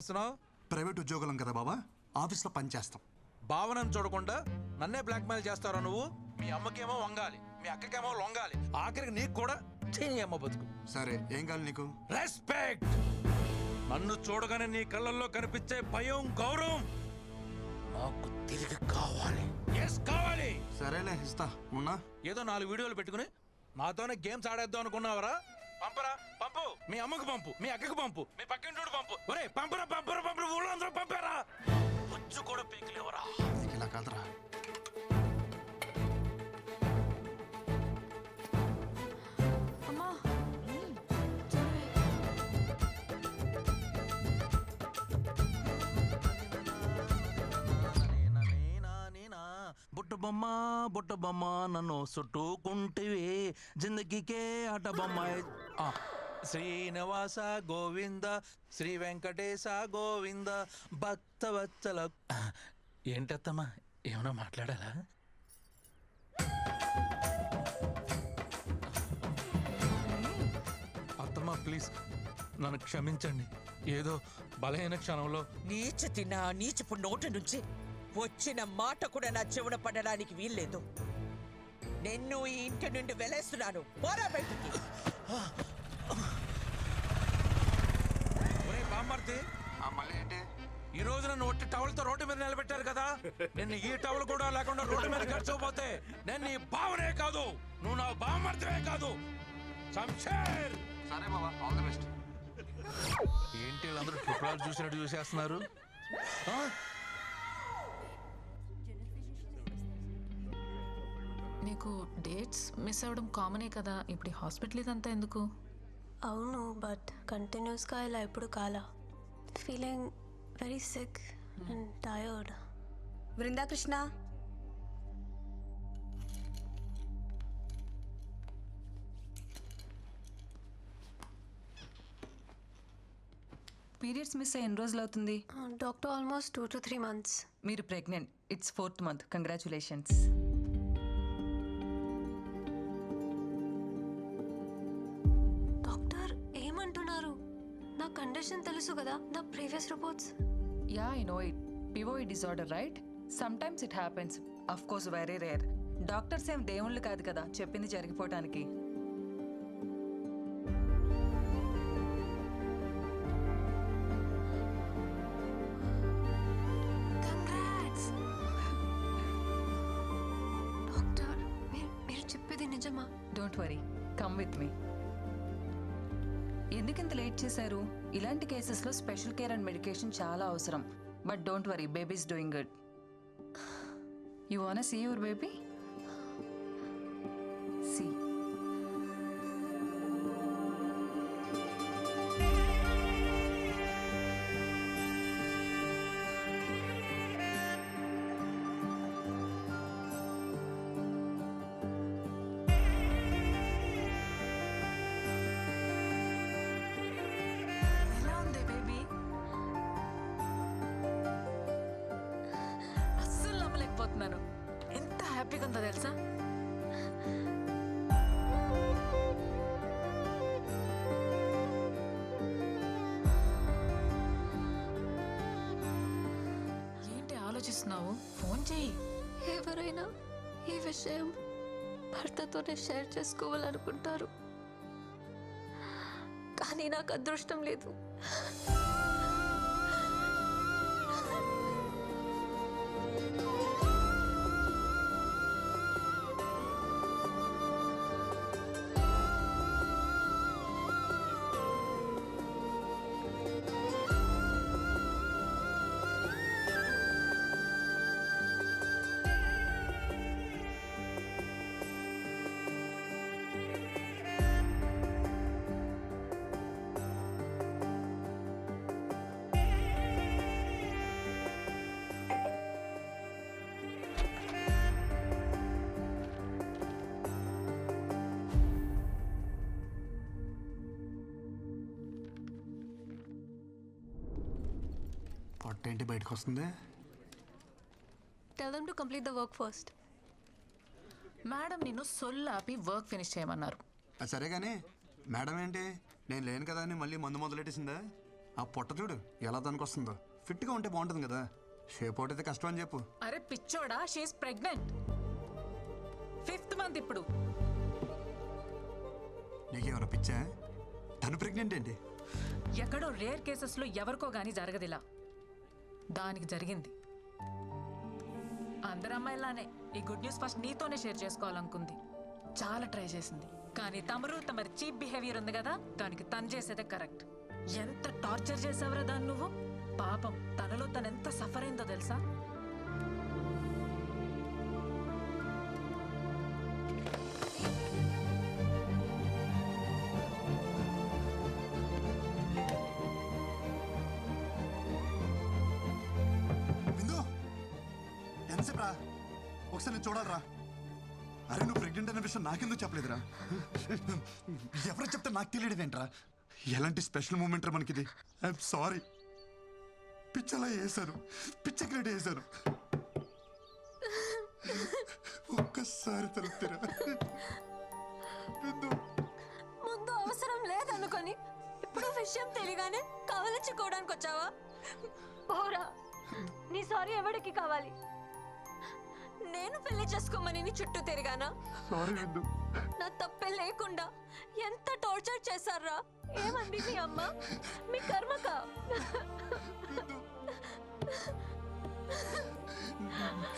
చేస్తున్నావు? ప్రైవేట్ ఉద్యోగులం కదా బాబా. ఆఫీస్లో పని చేస్తాం. భావనను చూడకుండా నన్నే బ్లాక్మెయిల్ చేస్తారా నువ్వు? మీ అమ్మకేమో వంగాలి మీ అక్కకేమో లొంగాలి. ఆఖరికి నీకు కూడా చేయి అమ్మ బతుకు. సరే ఏం కావాలి నీకు? రెస్పెక్ట్! నన్ను చూడగానే నీ కళ్ళల్లో కనిపించే భయం గౌరవం నాకు తిరిగి కావాలి. ఎస్ కావాలి! సరేలే ఇస్తా. ఉన్నా? ఏదో నాలుగు వీడియోలు పెట్టుకుని నాతోనే గేమ్స్ ఆడేద్దాం అనుకున్నావరా? పంపరా పంపు. మీ అమ్మకు పంపు మీ అక్కకు పంపు. మీ పక్కింటోడు పంపు. ఒరే పంపరా పంపరా పంపరా ఊళ్ళో అందరూ పంపారా? కూడా పీకలేవరా. ఇలా కాదురా. బుట్ట బొమ్మ బుట్ట బొమ్మ నన్ను చుట్టుకుంటివి. జిందగీకే ఆట బొమ్మ ఆ, శ్రీనివాస గోవింద శ్రీ వెంకటేశ గోవింద భక్త వత్సల ఏంటత్తమ్మా ఏమైనా మాట్లాడాలా? అత్తమ్మా ప్లీజ్ నన్ను క్షమించండి. ఏదో బలహీన క్షణంలో నీచ తిన్న నీచపు నోటి నుంచి వచ్చిన మాట కూడా నా చెవున పడడానికి వీల్లేదు. నిన్ను ఈ ఇంటి నుండి వెలేస్తున్నాను. పోరా బయటికి. ఒరే బామ్మర్ది. ఈ రోజు నన్ను ఒట్టి టవల్తో రోడ్డు మీద నిలబెట్టారు కదా? నేను ఈ టవల్ కూడా లేకుండా రోడ్డు మీద గడిచకపోతే నేను నీ బావనే కాదు. నువ్వు నా బామ్మర్దివే కాదు. శంషేర్! సరే బాబా ఆల్ ది బెస్ట్. ఏంటి వీళ్ళందరూ చూసినట్టు చూసేస్తున్నారు? నీకు డేట్స్ మిస్ అవ్వడం కామనే కదా? ఇప్పుడు హాస్పిటల్ ఇదంతా ఎందుకు? అవును బట్ కంటిన్యూస్గా ఇలా ఎప్పుడు కాలా. Feeling very sick and tired Brindakrishna periods miss అయ్యి ఎన్ని రోజులు అవుతుంది? Doctor almost two to three months. మీరు pregnant. It's fourth month. Congratulations. తెలుసు కదా నా previous reports. Yeah I know it. POI disorder right? Some times it happens. Of course very rare. Doctors ఏం దేవుళ్ళు కాదు కదా చెప్పింది జరిగిపోవటానికి. Don't worry. Come with me. ఎందుకు ఇంత లేట్ చేశారు? ఇలాంటి కేసెస్లో స్పెషల్ కేర్ అండ్ మెడికేషన్ చాలా అవసరం. But don't worry baby's doing good. You want see your baby హ్యాపీగా ఉందో తెలుసా? ఏంటి ఆలోచిస్తున్నావు? ఫోన్ చేయి ఎవరైనా ఈ విషయం భర్తతోనే షేర్ చేసుకోవాలనుకుంటారు. కానీ నాకు అదృష్టం లేదు. పొట్ట ఏంటి బయటకు వస్తుంది tell them to complete the work first madam నిన్ను సొల్లాపి వర్క్ ఫినిష్ చేయమన్నారు. అది సరే కానీ మేడం ఏంటి? నేను లేను కదా అని మళ్ళీ మందు మొదలెట్టేసిందా? ఆ పొట్ట చూడు ఎలా దానికి వస్తుందో ఫిట్గా ఉంటే బాగుంటుంది కదా. షేప్ అవుట్ అయితే కష్టం అని చెప్పు. అరే పిచ్చోడా షీఈస్ ప్రెగ్నెంట్ ఫిఫ్త్ మంత్ ఇప్పుడు. నీకేమైనా పిచ్చా? తను ప్రెగ్నెంట్ ఏంటి? ఎక్కడో రేర్ కేసెస్లో ఎవరికో గానీ జరగదిలా. దానికి జరిగింది. అందరు అమ్మాయిలానే ఈ గుడ్ న్యూస్ ఫస్ట్ నీతోనే షేర్ చేసుకోవాలనుకుంది. చాలా ట్రై చేసింది. కానీ తమరు తమరి చీప్ బిహేవియర్ ఉంది కదా దానికి తను చేసేదే కరెక్ట్. ఎంత టార్చర్ చేసావురా దాన్ని నువ్వు? పాపం తనలో తను ఎంత సఫర్ అయిందో తెలుసా? నేను చూడాలరా. అరే నువ్వు ప్రెగ్నెంట్ అనే విషయం నాకెందుకు చెప్పలేదురా? ఎవరు చెప్తే నాకు తెలియదు ఏంట్రా ఎలాంటి స్పెషల్ మూమెంట్ రా మనకిది? ఐఎమ్ సారీ పిచ్చలా వేశాను పిచ్చ క్రెడిట్ వేశాను ఒక్కసారి తలుపుతారా. ముందు అవసరం లేదనుకొని ఇప్పుడు విషయం తెలియగానే కవలించుకోవడానికి వచ్చావా పోరా. నీ సారీ ఎవరికి కావాలి? నేను పెళ్ళి చేసుకోమని నీ చుట్టూ తిరిగానా? సారీ బిందు నా తప్పే లేకుండా ఎంత టార్చర్ చేశారా? ఏమంది మీ అమ్మ? మీ కర్మక?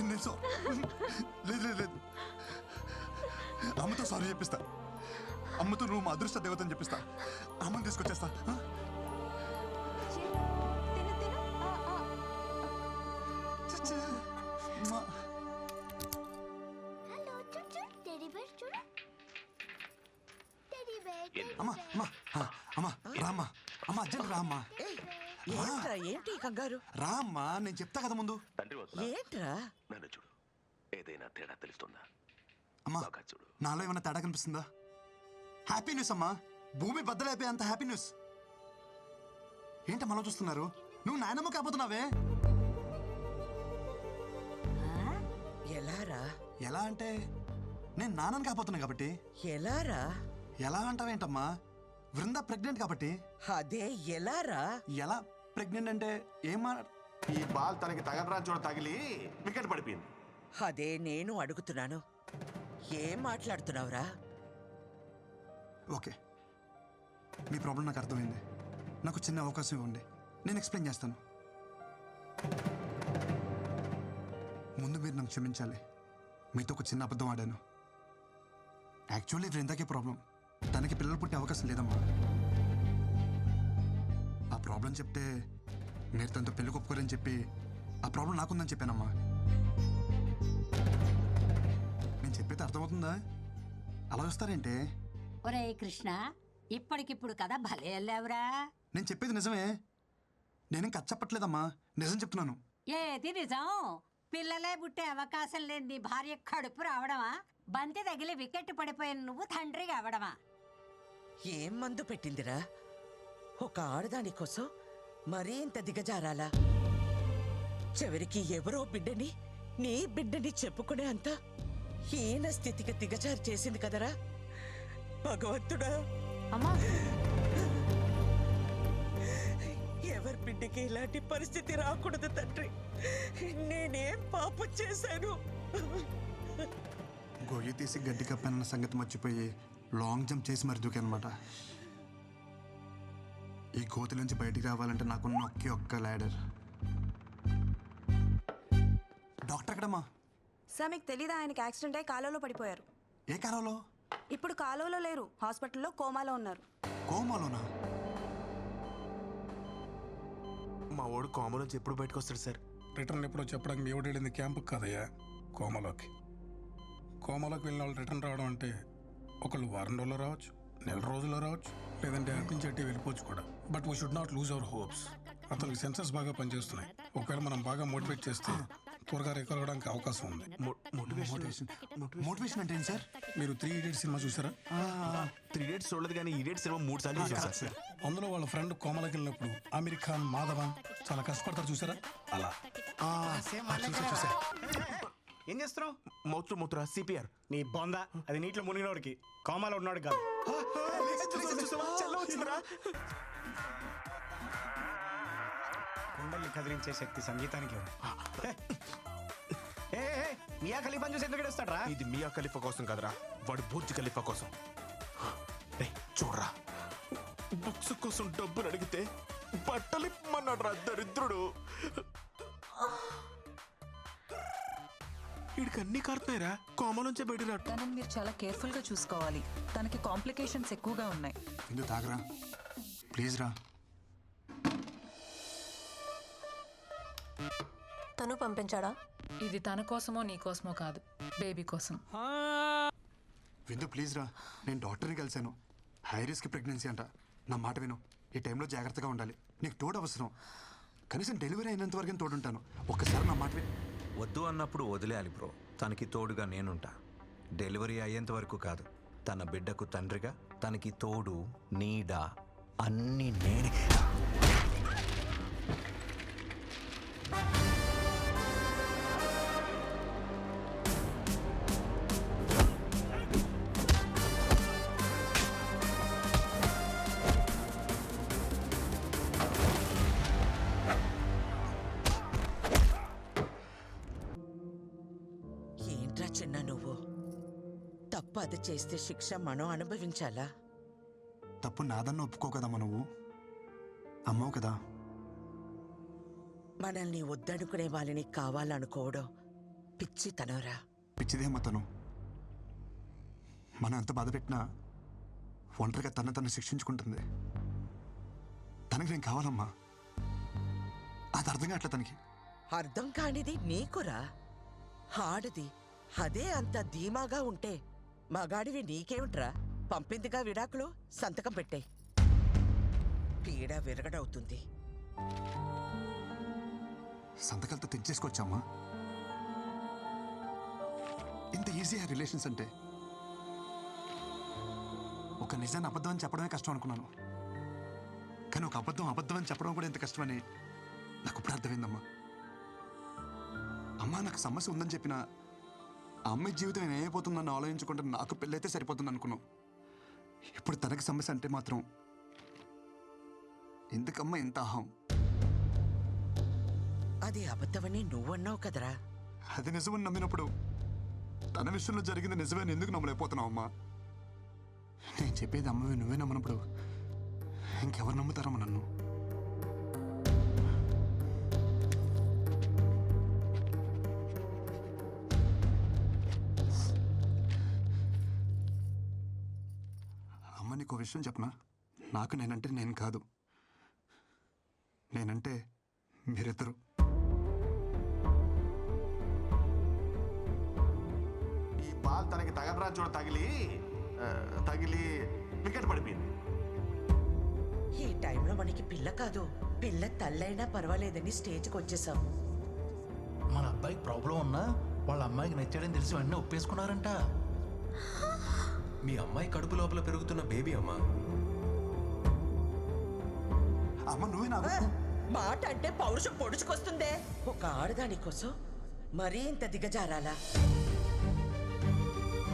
నేను సో లేదు లేదు లేదు. అమ్మతో సారీ చెప్పిస్తా. అమ్మతో నువ్వు మా అదృష్ట దేవతని చెప్పిస్తా. అమ్మని తీసుకొచ్చేస్తా. ఆ. చచ్చా. అమ్మా అమ్మా అమ్మా రామ్మా అమ్మా అర్జెంట్ రామ్మా. ఏంట్రా ఏంటి ఈ కంగారు? రామ్మా నేను చెప్తా కదా ముందు. తండ్రి వద్ద ఏంట్రా? నన్ను చూడు. ఏదైనా తేడా తెలుస్తుందా? అమ్మా బాగా చూడు. నాలో ఏమైనా తేడా కనిపిస్తుందా? హ్యాపీ న్యూస్ అమ్మా. భూమి బద్దలైపోయే అంత హ్యాపీ న్యూస్ ఏంటమ్మా అలా చూస్తున్నారు? నువ్వు నాయనమ్మ కాబోతున్నావే. ఎలారా? ఎలా అంటే నేను నాన్నని కాబోతున్నా కాబట్టి. ఎలారా? ఎలా అంటావేంటమ్మా? వృంద ప్రెగ్నెంట్ కాబట్టి. అదే ఎలారా? ఎలా ప్రెగ్నెంట్ అంటే ఏమా ఈ బాల్ తనకి తగలరా చూడ తగిలి వికెట్ పడిపోయింది. అదే నేను అడుగుతున్నాను. ఏం మాట్లాడుతున్నావురా? ఓకే. మీ ప్రాబ్లం నాకు అర్థమైంది. నాకు చిన్న అవకాశం ఇవ్వండి. నేను ఎక్స్ప్లెయిన్ చేస్తాను. ముందు మీరు నన్ను క్షమించాలి. మీతో ఒక చిన్న అబద్ధం ఆడాను. యాక్చువల్లీ వృందాకే ప్రాబ్లం తనకి పిల్లలు పుట్టే అవకాశం లేదమ్మా. ఆ ప్రాబ్లం చెప్తే మీరు తనతో పెళ్ళి ఒప్పుకోరని చెప్పి ఆ ప్రాబ్లం నాకుందని చెప్పానమ్మా. నేను చెప్పేది అర్థమవుతుందా? అలా వస్తారేంటే? ఒరే కృష్ణ ఇప్పటికిప్పుడు కదా భలే వెళ్ళావురా. నేను చెప్పేది నిజమే. నేనేం కచ్చప్పట్లేదమ్మా నిజం చెప్తున్నాను. ఏది నిజం? పిల్లలే పుట్టే అవకాశం లేని భార్య కడుపు రావడమా? బంతి తగిలి వికెట్ పడిపోయిన నువ్వు తండ్రి కావడమా ఏం మందు పెట్టిందిరా? ఒక ఆడదాని కోసం మరీ ఇంత దిగజారాలా? చివరికి ఎవరో బిడ్డని నీ బిడ్డని చెప్పుకునే అంత హీన స్థితికి దిగజారి చేసింది కదరా? భగవంతుడా! అమ్మా! ఎవరి బిడ్డకి ఇలాంటి పరిస్థితి రాకూడదు తండ్రి. నేనేం పాపం చేశాను? గొయ్యి తీసి గడ్డి కప్పానన్న సంగతి మర్చిపోయి లాంగ్ జంప్ చేసి మరి దూకానమాట ఈ కోతి నుంచి బయటికి రావాలంటే నాకున్న ఒకే ఒక్క ల్యాడర్. డాక్టర్ ఎక్కడమ్మా? సార్ మీకు తెలీదా ఆయనకి యాక్సిడెంట్ అయి కాలువలో పడిపోయారు? ఏ కాలంలో ఇప్పుడు కాలువలో లేరు హాస్పిటల్లో కోమాలో ఉన్నారు. కోమాలోనా? మా వాడు కామన్ నుంచి ఎప్పుడు బయటకు వస్తాడు సార్? రిటర్న్ ఎప్పుడో చెప్పడానికి మీ వెళ్ళింది క్యాంపుకి కదయ్యా కోమలోకి. కోమలోకి వెళ్ళిన వాళ్ళు రిటర్న్ రావడం అంటే ఒకళ్ళు వారం రోజుల్లో రావచ్చు నెల రోజుల్లో రావచ్చు లేదంటే అటు నుంచి అట్టి వెళ్ళిపోవచ్చు కూడా. But we should not lose our hopes అతనికి సెన్సెస్ బాగా పనిచేస్తున్నాయి. ఒకవేళ మనం బాగా మోటివేట్ చేస్తే త్వరగా రికవర్ అవడానికి అవకాశం ఉంది. మోటివేషన్ మోటివేషన్ అంటే సార్? మీరు త్రీ ఇడియట్ సినిమా చూసారా? త్రీ డేట్స్ చూడలేదు కానీ ఈ డేట్ సినిమా మూడు సార్లు చూసాను సార్. అందులో వాళ్ళ ఫ్రెండ్ కోమలకి వెళ్ళినప్పుడు అమీర్ ఖాన్ మాధవన్ చాలా కష్టపడతారు చూసారా? అలా. ఏం చేస్తున్నావు? మౌత్ మూత్ర సిపిఆర్. నీ బొంద అది నీటిలో మునిగినోడికి. కోమాలో ఉన్నాడు కాదు. కొండల్ని కదిలించే శక్తి సంగీతానికి ఉంది. ఏ, ఏ, మియా ఖలీఫాని చూసి ఎందుకు ఏడుస్తాడ్రా? ఇది మియా ఖలీఫా కోసం కదరా వాడు బూర్జ్ ఖలీఫా కోసం. రేయ్, చూడరా. బుక్స్ కోసం డబ్బులు అడిగితే బట్టలు ఇమ్మన్నాడు రా దరిద్రుడు. వీడికి అన్ని కారుతున్నాయిరా. కోమలోంచే బయట తనని మీరు చాలా కేర్ఫుల్గా చూసుకోవాలి. తనకి కాంప్లికేషన్స్ ఎక్కువగా ఉన్నాయి. ఎందుకు తాగరా. ప్లీజ్ రా. తను పంపించాడా? ఇది తన కోసమో నీ కోసమో కాదు. బేబీ కోసం. విందు ప్లీజ్ రా. నేను డాక్టర్ని కలిశాను. హై రిస్క్ ప్రెగ్నెన్సీ అంట. నా మాట విను. ఈ టైంలో జాగ్రత్తగా ఉండాలి. నీకు తోడు అవసరం కనీసం డెలివరీ అయినంత వరకు తోడుంటాను. ఒక్కసారి నా మాట విను. వద్దు అన్నప్పుడు వదిలేయాలి బ్రో. తనకి తోడుగా నేనుంటా. డెలివరీ అయ్యేంత వరకు కాదు. తన బిడ్డకు తండ్రిగా తనకి తోడు నీడ అన్నీ నేనే. అది చేస్తే శిక్ష మనం అనుభవించాలా? తప్పు నాదన్న ఒప్పుకో కదమ్మా నువ్వు అమ్మవు కదా. మనల్ని వద్దనుకునే వాళ్ళని కావాలనుకోవడం పిచ్చితనరా. పిచ్చిదేమ్మా తను మనం ఎంత బాధ పెట్టినా ఒంటరిగా తన తను శిక్షించుకుంటుంది. తనకి నేను కావాలమ్మా. అది అర్థం కావట్లే తనకి. అర్థం కానిది నీకురా. ఆడది అదే అంత ధీమాగా ఉంటే మా గాడివి నీకేమిట్రా? పంపిందిగా విడాకులు? సంతకం పెట్టే. పీడ విరగడవుతుంది. సంతకాలతో తెచ్చేసుకోవచ్చమ్మా ఇంత ఈజీ ఆ రిలేషన్స్ అంటే? ఒక నిజాన్ని అబద్ధం అని చెప్పడమే కష్టం అనుకున్నాను. కానీ ఒక అబద్ధం అబద్ధం అని చెప్పడం కూడా ఎంత కష్టమని నాకు ఇప్పుడు అర్థమైందమ్మా. అమ్మా నాకు సమస్య ఉందని చెప్పిన అమ్మాయి జీవితం నేను ఏమైపోతుందని ఆలోచించుకుంటే నాకు పెళ్ళైతే సరిపోతుంది అనుకున్నాం ఇప్పుడు తనకి సమస్య అంటే మాత్రం ఎందుకమ్మా ఇంత అహం? అది అబద్ధమని నువ్వన్నావు కదరా. అది నిజమని నమ్మినప్పుడు తన విషయంలో జరిగింది నిజమని ఎందుకు నమ్మలేకపోతున్నావు అమ్మా నేను చెప్పేది అమ్మవి నువ్వే నమ్మనప్పుడు ఇంకెవరు నమ్ముతారమ్మ నన్ను? నీకు విషయం చెప్పనా నాకు నేనంటే నేను కాదు. నేనంటే మీరిద్దరు. ఈ బాల్ తనకి తగలరా చూడ తగిలి తగిలి వికెట్ పడిపోయింది. ఈ టైంలో మనకి పిల్ల కాదు. పిల్ల తల్లైనా పర్వాలేదని స్టేజ్కి వచ్చేసాం. మన అబ్బాయికి ప్రాబ్లం ఉన్నా వాళ్ళ అమ్మాయికి నచ్చాడని తెలిసి వెంటనే ఒప్పేసుకున్నారంట. మీ అమ్మాయి కడుపు లోపల పెరుగుతున్న బేబీ అమ్మా. అమ్మ నువ్వే నా మాట అంటే పౌరుషం పొడుచుకొస్తుందే. ఒక ఆడదాని కోసం మరీ ఇంత దిగజారాలా?